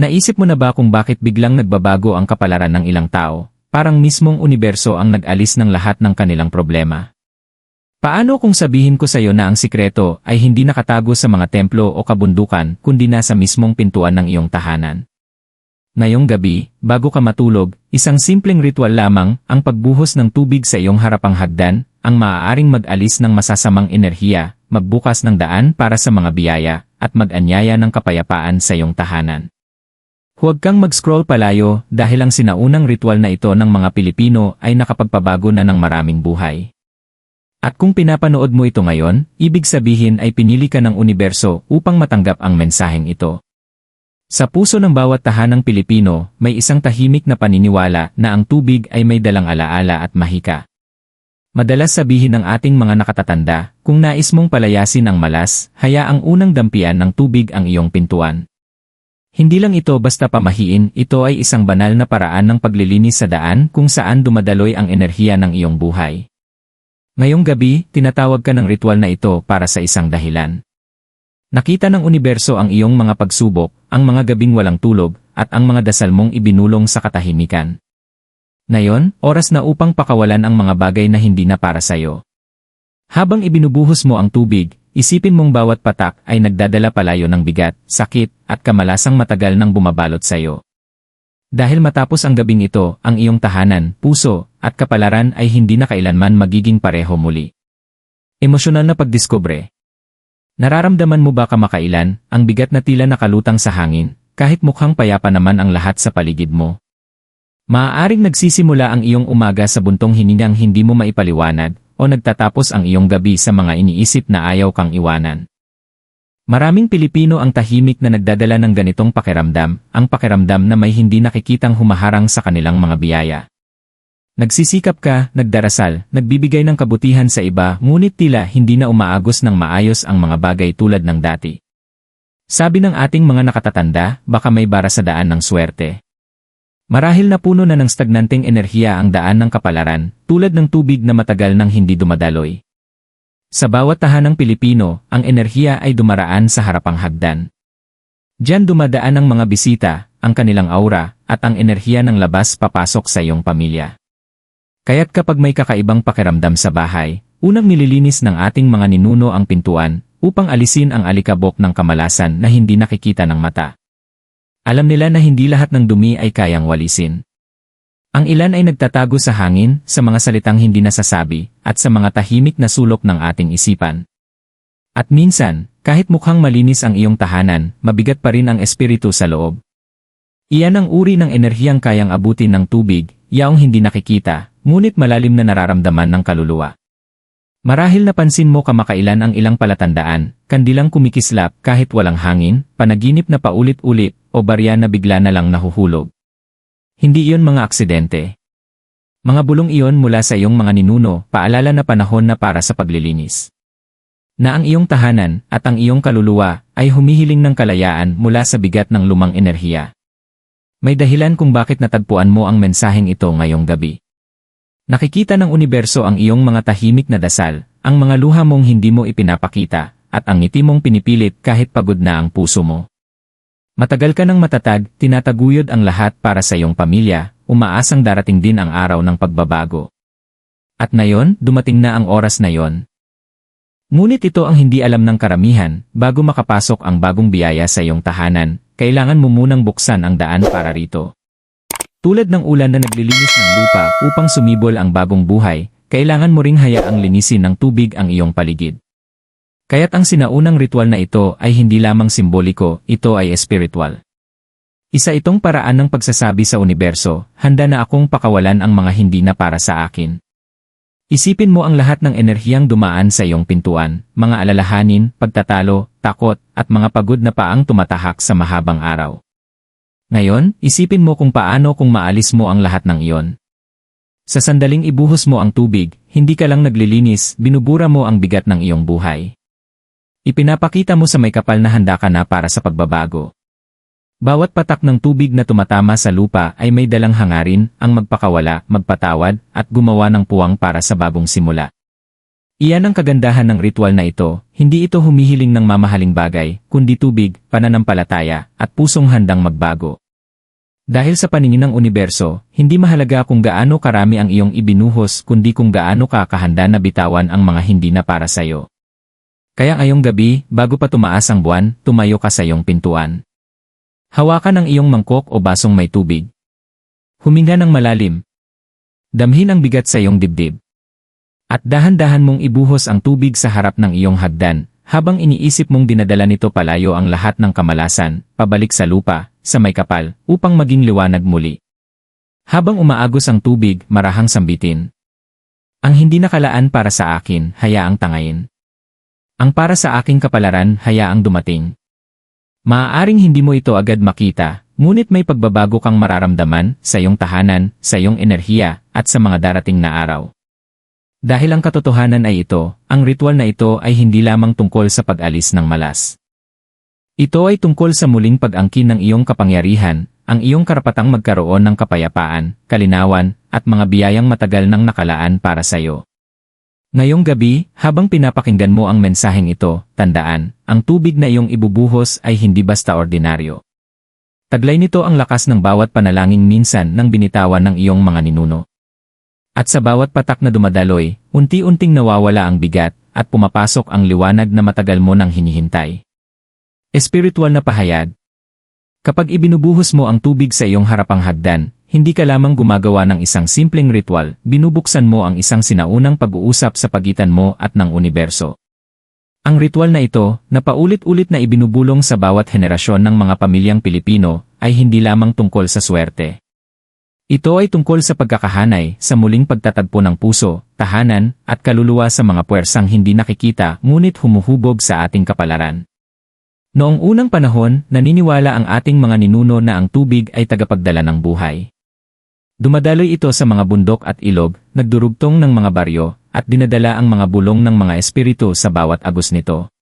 Naisip mo na ba kung bakit biglang nagbabago ang kapalaran ng ilang tao? Parang mismong universo ang nag-alis ng lahat ng kanilang problema. Paano kung sabihin ko sa iyo na ang sikreto ay hindi nakatago sa mga templo o kabundukan kundi nasa mismong pintuan ng iyong tahanan? Ngayong gabi, bago ka matulog, isang simpleng ritual lamang, ang pagbuhos ng tubig sa iyong harapang hagdan, ang maaaring mag-alis ng masasamang enerhiya, magbukas ng daan para sa mga biyaya, at mag-anyaya ng kapayapaan sa iyong tahanan. Huwag kang mag-scroll palayo dahil ang sinaunang ritual na ito ng mga Pilipino ay nakapagpabago na ng maraming buhay. At kung pinapanood mo ito ngayon, ibig sabihin ay pinili ka ng universo upang matanggap ang mensaheng ito. Sa puso ng bawat tahanang Pilipino, may isang tahimik na paniniwala na ang tubig ay may dalang alaala at mahika. Madalas sabihin ng ating mga nakatatanda, kung nais mong palayasin ang malas, hayaang unang dampian ng tubig ang iyong pintuan. Hindi lang ito basta pamahiin, ito ay isang banal na paraan ng paglilinis sa daan kung saan dumadaloy ang enerhiya ng iyong buhay. Ngayong gabi, tinatawag ka ng ritual na ito para sa isang dahilan. Nakita ng universo ang iyong mga pagsubok, ang mga gabing walang tulog, at ang mga dasal mong ibinulong sa katahimikan. Ngayon, oras na upang pakawalan ang mga bagay na hindi na para sa'yo. Habang ibinubuhos mo ang tubig, isipin mong bawat patak ay nagdadala palayo ng bigat, sakit, at kamalasang matagal nang bumabalot sa'yo. Dahil matapos ang gabing ito, ang iyong tahanan, puso, at kapalaran ay hindi na kailanman magiging pareho muli. Emosyonal na pagdiskubre. Nararamdaman mo ba kamakailan, ang bigat na tila nakalutang sa hangin, kahit mukhang payapa naman ang lahat sa paligid mo? Maaaring nagsisimula ang iyong umaga sa buntong hiningang hindi mo maipaliwanag, o nagtatapos ang iyong gabi sa mga iniisip na ayaw kang iwanan. Maraming Pilipino ang tahimik na nagdadala ng ganitong pakiramdam, ang pakiramdam na may hindi nakikitang humaharang sa kanilang mga biyaya. Nagsisikap ka, nagdarasal, nagbibigay ng kabutihan sa iba, ngunit tila hindi na umaagos ng maayos ang mga bagay tulad ng dati. Sabi ng ating mga nakatatanda, baka may bara sa daan ng swerte. Marahil na puno na ng stagnanteng enerhiya ang daan ng kapalaran, tulad ng tubig na matagal nang hindi dumadaloy. Sa bawat tahanang Pilipino, ang enerhiya ay dumaraan sa harapang hagdan. Diyan dumadaan ang mga bisita, ang kanilang aura, at ang enerhiya ng labas papasok sa iyong pamilya. Kaya't kapag may kakaibang pakiramdam sa bahay, unang nililinis ng ating mga ninuno ang pintuan, upang alisin ang alikabok ng kamalasan na hindi nakikita ng mata. Alam nila na hindi lahat ng dumi ay kayang walisin. Ang ilan ay nagtatago sa hangin, sa mga salitang hindi nasasabi, at sa mga tahimik na sulok ng ating isipan. At minsan, kahit mukhang malinis ang iyong tahanan, mabigat pa rin ang espiritu sa loob. Iyan ang uri ng enerhiyang kayang abutin ng tubig, yaong hindi nakikita, ngunit malalim na nararamdaman ng kaluluwa. Marahil napansin mo kamakailan ang ilang palatandaan, kandilang kumikislap kahit walang hangin, panaginip na paulit-ulit, o barya na bigla na lang nahuhulog. Hindi iyon mga aksidente. Mga bulong iyon mula sa iyong mga ninuno, paalala na panahon na para sa paglilinis. Na ang iyong tahanan at ang iyong kaluluwa ay humihiling ng kalayaan mula sa bigat ng lumang enerhiya. May dahilan kung bakit natagpuan mo ang mensaheng ito ngayong gabi. Nakikita ng universo ang iyong mga tahimik na dasal, ang mga luha mong hindi mo ipinapakita, at ang ngiti mong pinipilit kahit pagod na ang puso mo. Matagal ka ng matatag, tinataguyod ang lahat para sa iyong pamilya, umaasang darating din ang araw ng pagbabago. At ngayon, dumating na ang oras na yon. Ngunit ito ang hindi alam ng karamihan, bago makapasok ang bagong biyaya sa iyong tahanan, kailangan mo munang buksan ang daan para rito. Tulad ng ulan na naglilinis ng lupa upang sumibol ang bagong buhay, kailangan mo ring hayaang linisin ng tubig ang iyong paligid. Kaya't ang sinaunang ritual na ito ay hindi lamang simboliko, ito ay espiritual. Isa itong paraan ng pagsasabi sa universo, handa na akong pakawalan ang mga hindi na para sa akin. Isipin mo ang lahat ng enerhiyang dumaan sa iyong pintuan, mga alalahanin, pagtatalo, takot, at mga pagod na paang tumatahak sa mahabang araw. Ngayon, isipin mo kung paano kung maalis mo ang lahat ng iyon. Sa sandaling ibuhos mo ang tubig, hindi ka lang naglilinis, binubura mo ang bigat ng iyong buhay. Ipinapakita mo sa may kapal na handa ka na para sa pagbabago. Bawat patak ng tubig na tumatama sa lupa ay may dalang hangarin, ang magpakawala, magpatawad, at gumawa ng puwang para sa bagong simula. Iyan ang kagandahan ng ritual na ito, hindi ito humihiling ng mamahaling bagay, kundi tubig, pananampalataya, at pusong handang magbago. Dahil sa paningin ng universo, hindi mahalaga kung gaano karami ang iyong ibinuhos kundi kung gaano ka kahanda na bitawan ang mga hindi na para sayo. Kaya ngayong gabi, bago pa tumaas ang buwan, tumayo ka sa iyong pintuan. Hawakan ang iyong mangkok o basong may tubig. Huminga ng malalim. Damhin ang bigat sa iyong dibdib. At dahan-dahan mong ibuhos ang tubig sa harap ng iyong hagdan, habang iniisip mong dinadala nito palayo ang lahat ng kamalasan, pabalik sa lupa, sa may kapal, upang maging liwanag muli. Habang umaagos ang tubig, marahang sambitin. Ang hindi nakalaan para sa akin, hayaang tangayin. Ang para sa aking kapalaran, hayaang dumating. Maaaring hindi mo ito agad makita, ngunit may pagbabago kang mararamdaman sa iyong tahanan, sa iyong enerhiya, at sa mga darating na araw. Dahil ang katotohanan ay ito, ang ritual na ito ay hindi lamang tungkol sa pag-alis ng malas. Ito ay tungkol sa muling pag-angkin ng iyong kapangyarihan, ang iyong karapatang magkaroon ng kapayapaan, kalinawan, at mga biyayang matagal nang nakalaan para sa iyo. Ngayong gabi, habang pinapakinggan mo ang mensaheng ito, tandaan, ang tubig na iyong ibubuhos ay hindi basta ordinaryo. Taglay nito ang lakas ng bawat panalangin minsan nang binitawan ng iyong mga ninuno. At sa bawat patak na dumadaloy, unti-unting nawawala ang bigat, at pumapasok ang liwanag na matagal mo nang hinihintay. Espiritual na pahayag. Kapag ibinubuhos mo ang tubig sa iyong harapang hagdan, hindi ka lamang gumagawa ng isang simpleng ritual, binubuksan mo ang isang sinaunang pag-uusap sa pagitan mo at ng universo. Ang ritual na ito, na paulit-ulit na ibinubulong sa bawat henerasyon ng mga pamilyang Pilipino, ay hindi lamang tungkol sa swerte. Ito ay tungkol sa pagkakahanay, sa muling pagtatagpo ng puso, tahanan, at kaluluwa sa mga puwersang hindi nakikita ngunit humuhubog sa ating kapalaran. Noong unang panahon, naniniwala ang ating mga ninuno na ang tubig ay tagapagdala ng buhay. Dumadaloy ito sa mga bundok at ilog, nagdurugtong ng mga baryo, at dinadala ang mga bulong ng mga espiritu sa bawat agos nito.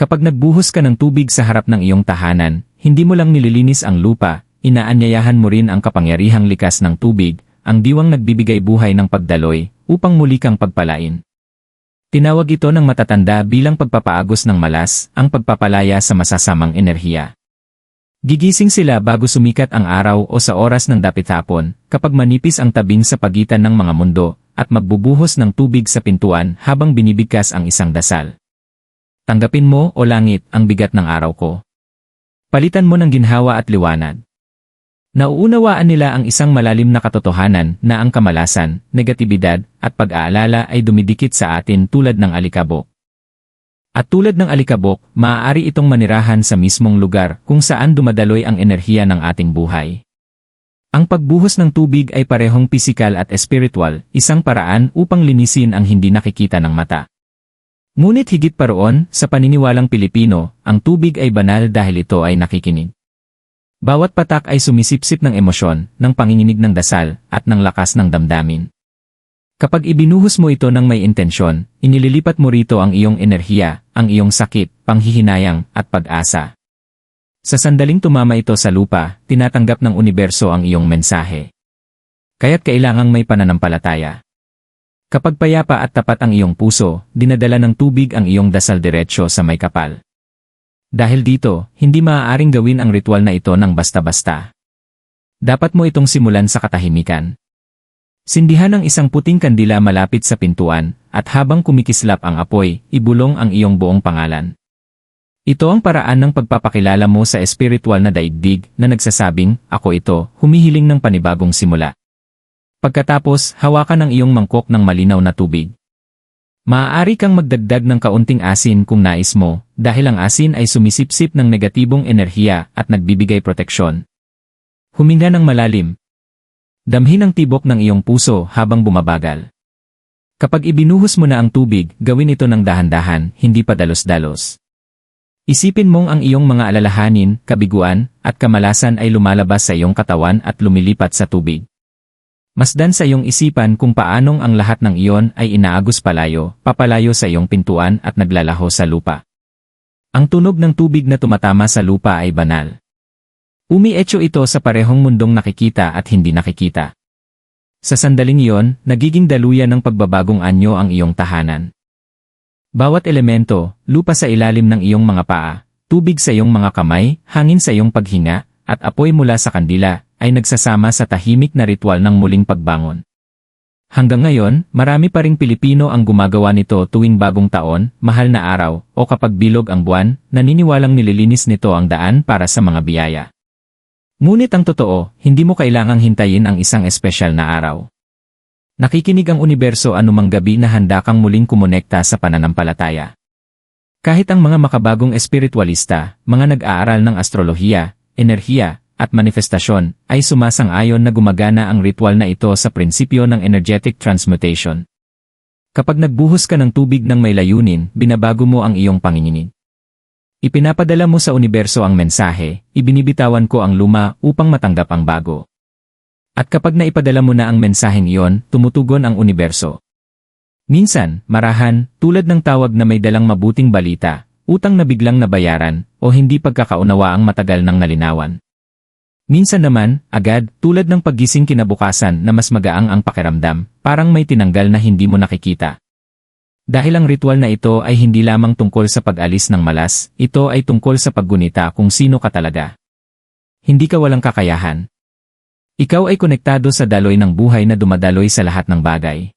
Kapag nagbuhos ka ng tubig sa harap ng iyong tahanan, hindi mo lang nililinis ang lupa, inaanyayahan mo rin ang kapangyarihang likas ng tubig, ang diwang nagbibigay buhay ng pagdaloy, upang muli kang pagpalain. Tinawag ito ng matatanda bilang pagpapaagos ng malas, ang pagpapalaya sa masasamang enerhiya. Gigising sila bago sumikat ang araw o sa oras ng dapit hapon, kapag manipis ang tabing sa pagitan ng mga mundo, at magbubuhos ng tubig sa pintuan habang binibigkas ang isang dasal. Tanggapin mo o langit ang bigat ng araw ko. Palitan mo ng ginhawa at liwanag. Nauunawaan nila ang isang malalim na katotohanan na ang kamalasan, negatibidad, at pag-aalala ay dumidikit sa atin tulad ng alikabok. At tulad ng alikabok, maaari itong manirahan sa mismong lugar kung saan dumadaloy ang enerhiya ng ating buhay. Ang pagbuhos ng tubig ay parehong pisikal at espiritual, isang paraan upang linisin ang hindi nakikita ng mata. Ngunit higit pa roon, sa paniniwalang Pilipino, ang tubig ay banal dahil ito ay nakikinig. Bawat patak ay sumisipsip ng emosyon, ng panginginig ng dasal, at ng lakas ng damdamin. Kapag ibinuhos mo ito ng may intensyon, inililipat mo rito ang iyong enerhiya, ang iyong sakit, panghihinayang, at pag-asa. Sa sandaling tumama ito sa lupa, tinatanggap ng universo ang iyong mensahe. Kaya't kailangang may pananampalataya. Kapag payapa at tapat ang iyong puso, dinadala ng tubig ang iyong dasal diretsyo sa may kapal. Dahil dito, hindi maaaring gawin ang ritual na ito ng basta-basta. Dapat mo itong simulan sa katahimikan. Sindihan ang isang puting kandila malapit sa pintuan, at habang kumikislap ang apoy, ibulong ang iyong buong pangalan. Ito ang paraan ng pagpapakilala mo sa espiritual na daigdig na nagsasabing, ako ito, humihiling ng panibagong simula. Pagkatapos, hawakan ang iyong mangkok ng malinaw na tubig. Maaari kang magdagdag ng kaunting asin kung nais mo, dahil ang asin ay sumisipsip ng negatibong enerhiya at nagbibigay proteksyon. Huminga ng malalim. Damhin ang tibok ng iyong puso habang bumabagal. Kapag ibinuhos mo na ang tubig, gawin ito ng dahan-dahan, hindi pa dalos-dalos. Isipin mong ang iyong mga alalahanin, kabiguan, at kamalasan ay lumalabas sa iyong katawan at lumilipat sa tubig. Masdan sa iyong isipan kung paanong ang lahat ng iyon ay inaagos palayo, papalayo sa iyong pintuan at naglalaho sa lupa. Ang tunog ng tubig na tumatama sa lupa ay banal. Umietso ito sa parehong mundong nakikita at hindi nakikita. Sa sandaling iyon, nagiging daluyan ng pagbabagong anyo ang iyong tahanan. Bawat elemento, lupa sa ilalim ng iyong mga paa, tubig sa iyong mga kamay, hangin sa iyong paghinga, at apoy mula sa kandila, ay nagsasama sa tahimik na ritual ng muling pagbangon. Hanggang ngayon, marami pa ring Pilipino ang gumagawa nito tuwing bagong taon, mahal na araw, o kapag bilog ang buwan, naniniwalang nililinis nito ang daan para sa mga biyaya. Ngunit ang totoo, hindi mo kailangang hintayin ang isang espesyal na araw. Nakikinig ang universo anumang gabi na handa kang muling kumonekta sa pananampalataya. Kahit ang mga makabagong espiritualista, mga nag-aaral ng astrolohiya, enerhiya, at manifestasyon, ay sumasang-ayon na gumagana ang ritual na ito sa prinsipyo ng energetic transmutation. Kapag nagbuhos ka ng tubig ng may layunin, binabago mo ang iyong panginginig. Ipinapadala mo sa universo ang mensahe, ibinibitawan ko ang luma upang matanggap ang bago. At kapag naipadala mo na ang mensaheng iyon, tumutugon ang universo. Minsan, marahan, tulad ng tawag na may dalang mabuting balita, utang na biglang nabayaran, o hindi pagkakaunawa ang matagal ng nalinawan. Minsan naman, agad, tulad ng paggising kinabukasan na mas magaang ang pakiramdam, parang may tinanggal na hindi mo nakikita. Dahil ang ritual na ito ay hindi lamang tungkol sa pag-alis ng malas, ito ay tungkol sa paggunita kung sino ka talaga. Hindi ka walang kakayahan. Ikaw ay konektado sa daloy ng buhay na dumadaloy sa lahat ng bagay.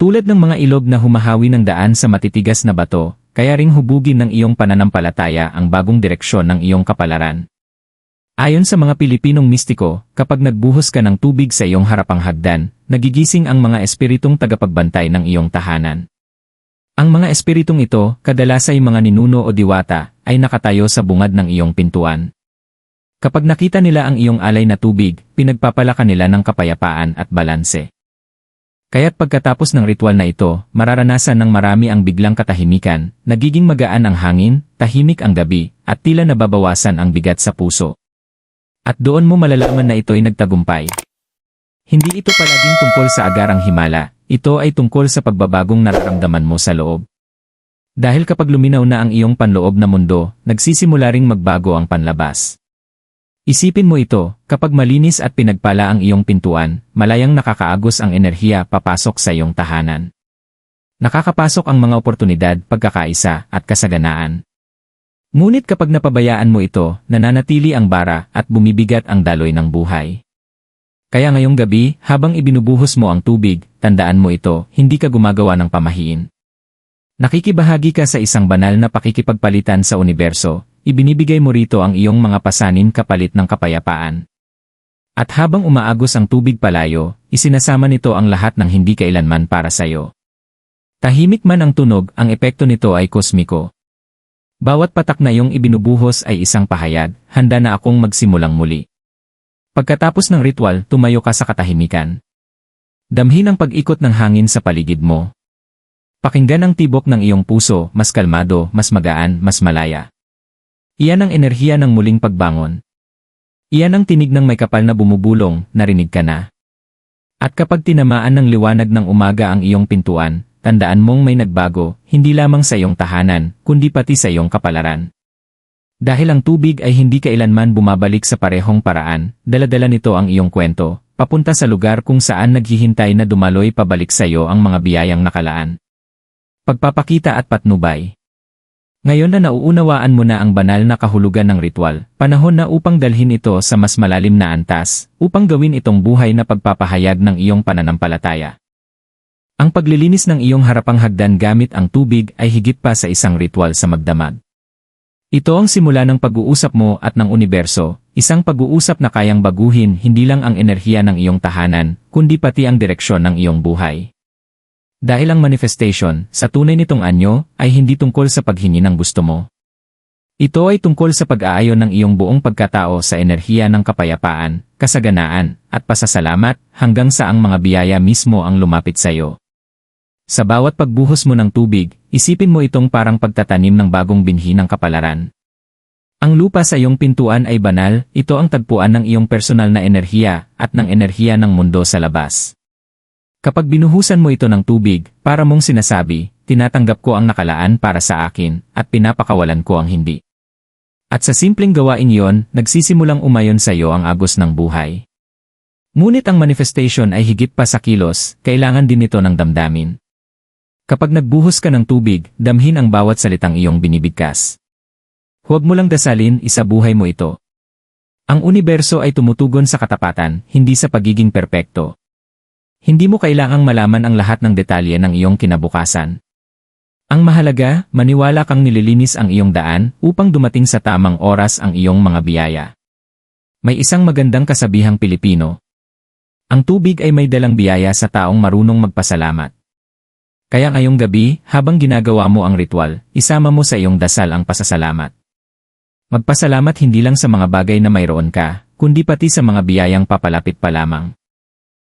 Tulad ng mga ilog na humahawi ng daan sa matitigas na bato, kaya ring hubugin ng iyong pananampalataya ang bagong direksyon ng iyong kapalaran. Ayon sa mga Pilipinong mistiko, kapag nagbuhos ka ng tubig sa iyong harapang hagdan, nagigising ang mga espiritong tagapagbantay ng iyong tahanan. Ang mga espiritong ito, kadalas ay mga ninuno o diwata, ay nakatayo sa bungad ng iyong pintuan. Kapag nakita nila ang iyong alay na tubig, pinagpapalaka nila ng kapayapaan at balanse. Kaya't pagkatapos ng ritual na ito, mararanasan ng marami ang biglang katahimikan, nagiging magaan ang hangin, tahimik ang gabi, at tila nababawasan ang bigat sa puso. At doon mo malalaman na ito ay nagtagumpay. Hindi ito palaging tungkol sa agarang himala, ito ay tungkol sa pagbabagong nararamdaman mo sa loob. Dahil kapag luminaw na ang iyong panloob na mundo, nagsisimula ring magbago ang panlabas. Isipin mo ito, kapag malinis at pinagpala ang iyong pintuan, malayang nakakaagos ang enerhiya papasok sa iyong tahanan. Nakakapasok ang mga oportunidad, pagkakaisa, at kasaganaan. Ngunit kapag napabayaan mo ito, nananatili ang bara at bumibigat ang daloy ng buhay. Kaya ngayong gabi, habang ibinubuhos mo ang tubig, tandaan mo ito, hindi ka gumagawa ng pamahiin. Nakikibahagi ka sa isang banal na pakikipagpalitan sa universo, ibinibigay mo rito ang iyong mga pasanin kapalit ng kapayapaan. At habang umaagos ang tubig palayo, isinasama nito ang lahat ng hindi kailanman para sayo. Tahimik man ang tunog, ang epekto nito ay kosmiko, bawat patak na iyong ibinubuhos ay isang pahayag, handa na akong magsimulang muli. Pagkatapos ng ritual, tumayo ka sa katahimikan. Damhin ang pag-ikot ng hangin sa paligid mo. Pakinggan ang tibok ng iyong puso, mas kalmado, mas magaan, mas malaya. Iyan ang enerhiya ng muling pagbangon. Iyan ang tinig ng may kapal na bumubulong, narinig ka na. At kapag tinamaan ng liwanag ng umaga ang iyong pintuan, tandaan mong may nagbago, hindi lamang sa iyong tahanan, kundi pati sa iyong kapalaran. Dahil ang tubig ay hindi kailanman bumabalik sa parehong paraan, daladala nito ang iyong kwento, papunta sa lugar kung saan naghihintay na dumaloy pabalik sa iyo ang mga biyayang nakalaan. Pagpapakita at patnubay. Ngayon na nauunawaan mo na ang banal na kahulugan ng ritual, panahon na upang dalhin ito sa mas malalim na antas, upang gawin itong buhay na pagpapahayag ng iyong pananampalataya. Ang paglilinis ng iyong harapang hagdan gamit ang tubig ay higit pa sa isang ritual sa magdamag. Ito ang simula ng pag-uusap mo at ng universo, isang pag-uusap na kayang baguhin hindi lang ang enerhiya ng iyong tahanan, kundi pati ang direksyon ng iyong buhay. Dahil ang manifestation, sa tunay nitong anyo, ay hindi tungkol sa paghingi ng gusto mo. Ito ay tungkol sa pag-aayon ng iyong buong pagkatao sa enerhiya ng kapayapaan, kasaganaan, at pasasalamat hanggang sa ang mga biyaya mismo ang lumapit sa iyo. Sa bawat pagbuhos mo ng tubig, isipin mo itong parang pagtatanim ng bagong binhi ng kapalaran. Ang lupa sa iyong pintuan ay banal, ito ang tagpuan ng iyong personal na enerhiya at ng enerhiya ng mundo sa labas. Kapag binuhusan mo ito ng tubig, para mong sinasabi, tinatanggap ko ang nakalaan para sa akin, at pinapakawalan ko ang hindi. At sa simpleng gawain yon, nagsisimulang umayon sa iyo ang agos ng buhay. Ngunit ang manifestation ay higit pa sa kilos, kailangan din ito ng damdamin. Kapag nagbuhos ka ng tubig, damhin ang bawat salitang iyong binibigkas. Huwag mo lang dasalin, isabuhay mo ito. Ang universo ay tumutugon sa katapatan, hindi sa pagiging perpekto. Hindi mo kailangang malaman ang lahat ng detalye ng iyong kinabukasan. Ang mahalaga, maniwala kang nililinis ang iyong daan upang dumating sa tamang oras ang iyong mga biyaya. May isang magandang kasabihang Pilipino. Ang tubig ay may dalang biyaya sa taong marunong magpasalamat. Kaya ngayong gabi, habang ginagawa mo ang ritual, isama mo sa iyong dasal ang pasasalamat. Magpasalamat hindi lang sa mga bagay na mayroon ka, kundi pati sa mga biyayang papalapit pa lamang.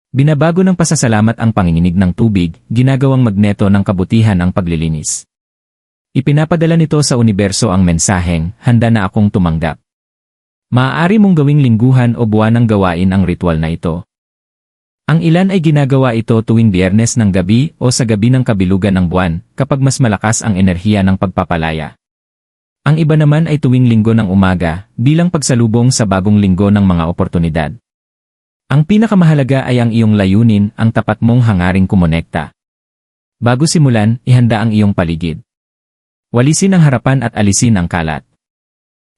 Binabago ng pasasalamat ang panginginig ng tubig, ginagawang magneto ng kabutihan ang paglilinis. Ipinapadala nito sa universo ang mensaheng, handa na akong tumanggap. Maaari mong gawing lingguhan o buwan ng gawain ang ritual na ito. Ang ilan ay ginagawa ito tuwing biyernes ng gabi o sa gabi ng kabilugan ng buwan, kapag mas malakas ang enerhiya ng pagpapalaya. Ang iba naman ay tuwing linggo ng umaga, bilang pagsalubong sa bagong linggo ng mga oportunidad. Ang pinakamahalaga ay ang iyong layunin, ang tapat mong hangaring kumonekta. Bago simulan, ihanda ang iyong paligid. Walisin ang harapan at alisin ang kalat.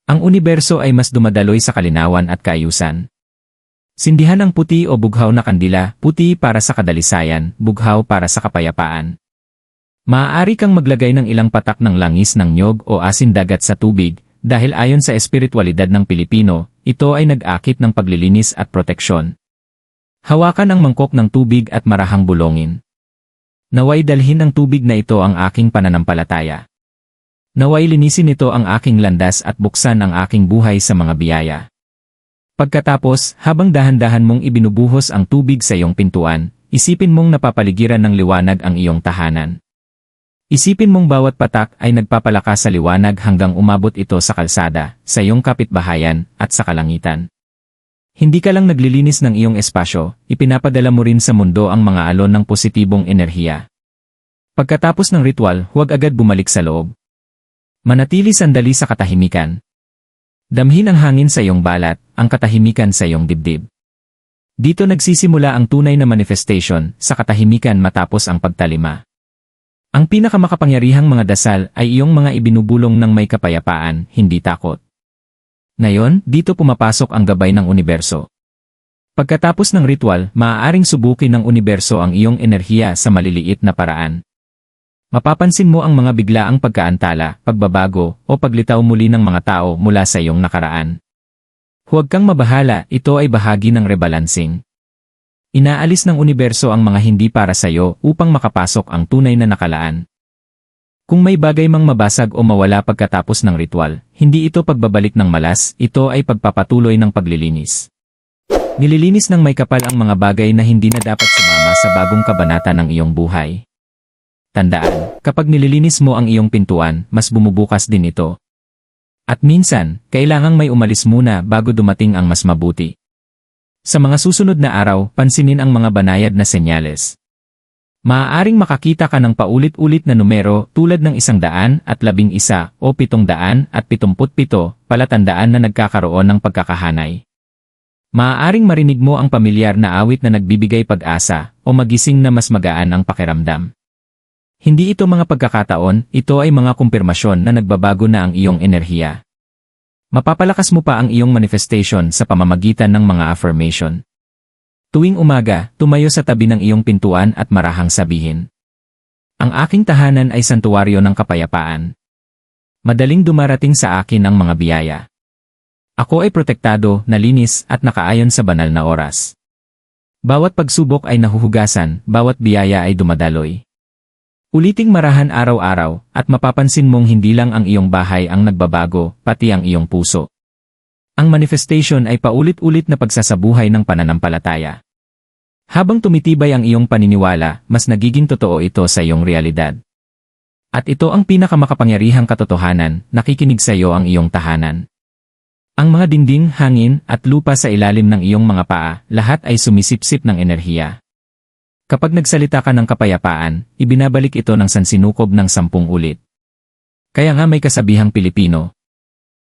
Ang universo ay mas dumadaloy sa kalinawan at kaayusan. Sindihan ang puti o bughaw na kandila, puti para sa kadalisayan, bughaw para sa kapayapaan. Maaari kang maglagay ng ilang patak ng langis ng nyog o asin dagat sa tubig, dahil ayon sa espiritualidad ng Pilipino, ito ay nag-akit ng paglilinis at proteksyon. Hawakan ang mangkok ng tubig at marahang bulongin. Naway dalhin ng tubig na ito ang aking pananampalataya. Naway linisin nito ang aking landas at buksan ang aking buhay sa mga biyaya. Pagkatapos, habang dahan-dahan mong ibinubuhos ang tubig sa iyong pintuan, isipin mong napapaligiran ng liwanag ang iyong tahanan. Isipin mong bawat patak ay nagpapalakas sa liwanag hanggang umabot ito sa kalsada, sa iyong kapitbahayan, at sa kalangitan. Hindi ka lang naglilinis ng iyong espasyo, ipinapadala mo rin sa mundo ang mga alon ng positibong enerhiya. Pagkatapos ng ritual, huwag agad bumalik sa loob. Manatili sandali sa katahimikan, Damhin ang hangin sa iyong balat, ang katahimikan sa iyong dibdib. Dito nagsisimula ang tunay na manifestation sa katahimikan matapos ang pagtalima. Ang pinakamakapangyarihang mga dasal ay iyong mga ibinubulong ng may kapayapaan, hindi takot. Ngayon, dito pumapasok ang gabay ng universo. Pagkatapos ng ritual, maaaring subukin ng universo ang iyong enerhiya sa maliliit na paraan. Mapapansin mo ang mga biglaang pagkaantala, pagbabago, o paglitaw muli ng mga tao mula sa iyong nakaraan. Huwag kang mabahala, ito ay bahagi ng rebalancing. Inaalis ng universo ang mga hindi para sa iyo upang makapasok ang tunay na nakalaan. Kung may bagay mang mabasag o mawala pagkatapos ng ritual, hindi ito pagbabalik ng malas, ito ay pagpapatuloy ng paglilinis. Nililinis ng may kapal ang mga bagay na hindi na dapat sumama sa bagong kabanata ng iyong buhay. Tandaan, kapag nililinis mo ang iyong pintuan, mas bumubukas din ito. At minsan, kailangang may umalis muna bago dumating ang mas mabuti. Sa mga susunod na araw, pansinin ang mga banayad na senyales. Maaaring makakita ka ng paulit-ulit na numero tulad ng isang daan at labing isa o pitong daan at pitumput pito, palatandaan na nagkakaroon ng pagkakahanay. Maaaring marinig mo ang pamilyar na awit na nagbibigay pag-asa o magising na mas magaan ang pakiramdam. Hindi ito mga pagkakataon, ito ay mga kumpirmasyon na nagbabago na ang iyong enerhiya. Mapapalakas mo pa ang iyong manifestation sa pamamagitan ng mga affirmation. Tuwing umaga, tumayo sa tabi ng iyong pintuan at marahang sabihin. Ang aking tahanan ay santuwaryo ng kapayapaan. Madaling dumarating sa akin ang mga biyaya. Ako ay protektado, nalinis at nakaayon sa banal na oras. Bawat pagsubok ay nahuhugasan, bawat biyaya ay dumadaloy. Uliting marahan araw-araw, at mapapansin mong hindi lang ang iyong bahay ang nagbabago, pati ang iyong puso. Ang manifestation ay paulit-ulit na pagsasabuhay ng pananampalataya. Habang tumitibay ang iyong paniniwala, mas nagiging totoo ito sa iyong realidad. At ito ang pinakamakapangyarihang katotohanan, nakikinig sa iyo ang iyong tahanan. Ang mga dinding, hangin, at lupa sa ilalim ng iyong mga paa, lahat ay sumisipsip ng enerhiya. Kapag nagsalita ka ng kapayapaan, ibinabalik ito ng sansinukob ng sampung ulit. Kaya nga may kasabihang Pilipino.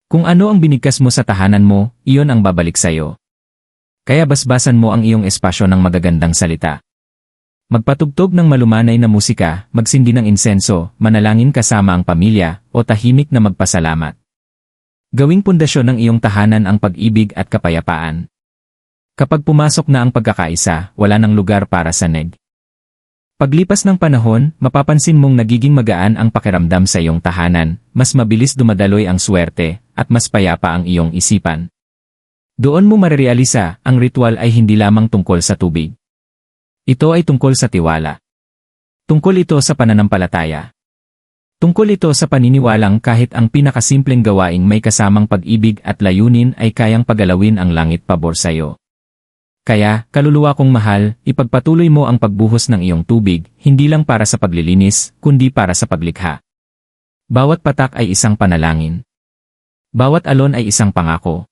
Kung ano ang binigkas mo sa tahanan mo, iyon ang babalik sa'yo. Kaya basbasan mo ang iyong espasyo ng magagandang salita. Magpatugtog ng malumanay na musika, magsindi ng insenso, manalangin kasama ang pamilya, o tahimik na magpasalamat. Gawing pundasyon ng iyong tahanan ang pag-ibig at kapayapaan. Kapag pumasok na ang pagkakaisa, wala nang lugar para sa neg. Paglipas ng panahon, mapapansin mong nagiging magaan ang pakiramdam sa iyong tahanan, mas mabilis dumadaloy ang swerte, at mas payapa ang iyong isipan. Doon mo marerealisa, ang ritual ay hindi lamang tungkol sa tubig. Ito ay tungkol sa tiwala. Tungkol ito sa pananampalataya. Tungkol ito sa paniniwalang kahit ang pinakasimpleng gawaing may kasamang pag-ibig at layunin ay kayang pagalawin ang langit pabor sa iyo. Kaya, kaluluwa kong mahal, ipagpatuloy mo ang pagbuhos ng iyong tubig, hindi lang para sa paglilinis, kundi para sa paglikha. Bawat patak ay isang panalangin. Bawat alon ay isang pangako.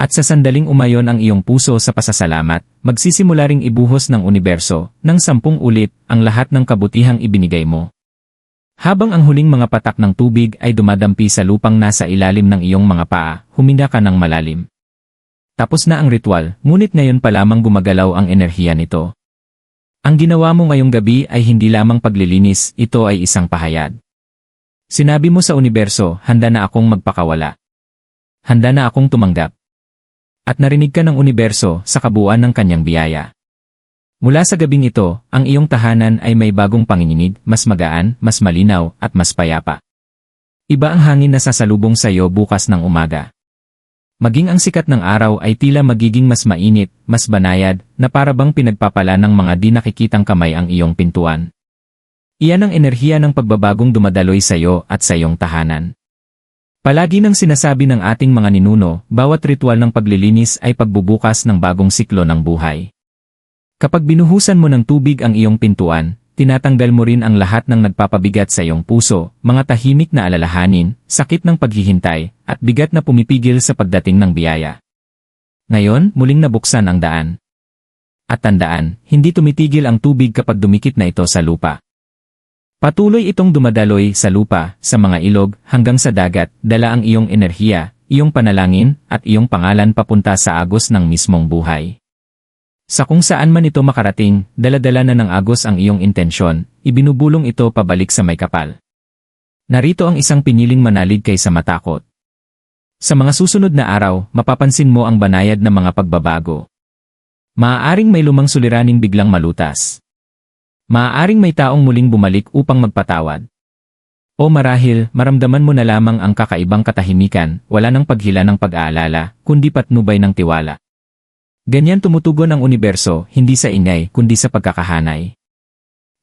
At sa sandaling umayon ang iyong puso sa pasasalamat, magsisimula ring ibuhos ng universo, ng sampung ulit, ang lahat ng kabutihang ibinigay mo. Habang ang huling mga patak ng tubig ay dumadampi sa lupang nasa ilalim ng iyong mga paa, huminga ka ng malalim. Tapos na ang ritual, ngunit ngayon pa lamang gumagalaw ang enerhiya nito. Ang ginawa mo ngayong gabi ay hindi lamang paglilinis, ito ay isang pahayag. Sinabi mo sa universo, handa na akong magpakawala. Handa na akong tumanggap. At narinig ka ng universo sa kabuuan ng kanyang biyaya. Mula sa gabing ito, ang iyong tahanan ay may bagong panginginig, mas magaan, mas malinaw, at mas payapa. Iba ang hangin na sasalubong sa iyo bukas ng umaga. Maging ang sikat ng araw ay tila magiging mas mainit, mas banayad, na parabang pinagpapala ng mga di nakikitang kamay ang iyong pintuan. Iyan ang enerhiya ng pagbabagong dumadaloy sa iyo at sa iyong tahanan. Palagi nang sinasabi ng ating mga ninuno, bawat ritual ng paglilinis ay pagbubukas ng bagong siklo ng buhay. Kapag binuhusan mo ng tubig ang iyong pintuan, tinatanggal mo rin ang lahat ng nagpapabigat sa iyong puso, mga tahimik na alalahanin, sakit ng paghihintay, at bigat na pumipigil sa pagdating ng biyaya. Ngayon, muling nabuksan ang daan. At tandaan, hindi tumitigil ang tubig kapag dumikit na ito sa lupa. Patuloy itong dumadaloy sa lupa, sa mga ilog, hanggang sa dagat, dala ang iyong enerhiya, iyong panalangin, at iyong pangalan papunta sa agos ng mismong buhay. Sa kung saan man ito makarating, daladala na ng agos ang iyong intensyon, ibinubulong ito pabalik sa may kapal. Narito ang isang piniling manalig kaysa matakot. Sa mga susunod na araw, mapapansin mo ang banayad na mga pagbabago. Maaaring may lumang suliraning biglang malutas. Maaaring may taong muling bumalik upang magpatawad. O marahil, maramdaman mo na lamang ang kakaibang katahimikan, wala ng paghila ng pag-aalala, kundi patnubay ng tiwala. Ganyan tumutugon ang universo, hindi sa ingay, kundi sa pagkakahanay.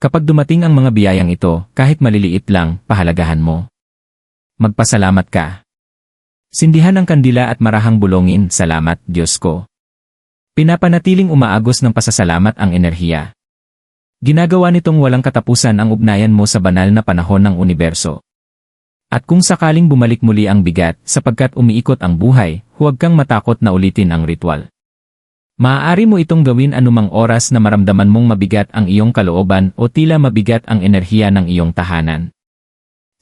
Kapag dumating ang mga biyayang ito, kahit maliliit lang, pahalagahan mo. Magpasalamat ka. Sindihan ang kandila at marahang bulongin, salamat, Diyos ko. Pinapanatiling umaagos ng pasasalamat ang enerhiya. Ginagawa nitong walang katapusan ang ugnayan mo sa banal na panahon ng universo. At kung sakaling bumalik muli ang bigat sapagkat umiikot ang buhay, huwag kang matakot na ulitin ang ritual. Maaari mo itong gawin anumang oras na maramdaman mong mabigat ang iyong kalooban o tila mabigat ang enerhiya ng iyong tahanan.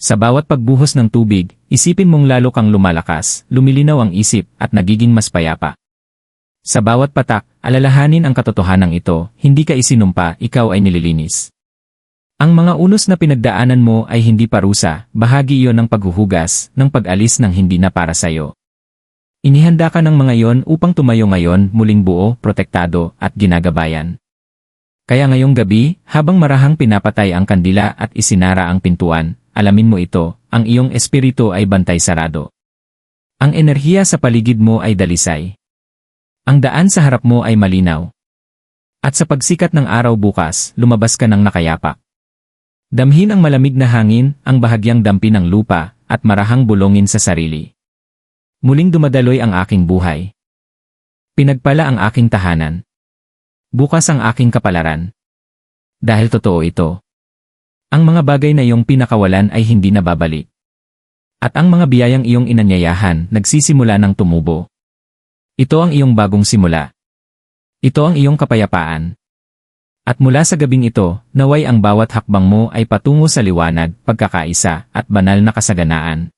Sa bawat pagbuhos ng tubig, isipin mong lalo kang lumalakas, lumilinaw ang isip at nagiging mas payapa. Sa bawat patak, alalahanin ang katotohanan ito, hindi ka isinumpa, ikaw ay nililinis. Ang mga unos na pinagdaanan mo ay hindi parusa, bahagi iyon ng paghuhugas, ng pag-alis ng hindi na para sa'yo. Inihanda ka ng mga yon upang tumayo ngayon, muling buo, protektado, at ginagabayan. Kaya ngayong gabi, habang marahang pinapatay ang kandila at isinara ang pintuan, alamin mo ito, ang iyong espiritu ay bantay sarado. Ang enerhiya sa paligid mo ay dalisay. Ang daan sa harap mo ay malinaw. At sa pagsikat ng araw bukas, lumabas ka ng nakayapa. Damhin ang malamig na hangin, ang bahagyang dampi ng lupa, at marahang bulongin sa sarili. Muling dumadaloy ang aking buhay. Pinagpala ang aking tahanan. Bukas ang aking kapalaran. Dahil totoo ito. Ang mga bagay na iyong pinakawalan ay hindi nababalik. At ang mga biyayang iyong inanyayahan nagsisimula ng tumubo. Ito ang iyong bagong simula. Ito ang iyong kapayapaan. At mula sa gabing ito, naway ang bawat hakbang mo ay patungo sa liwanag, pagkakaisa, at banal na kasaganaan.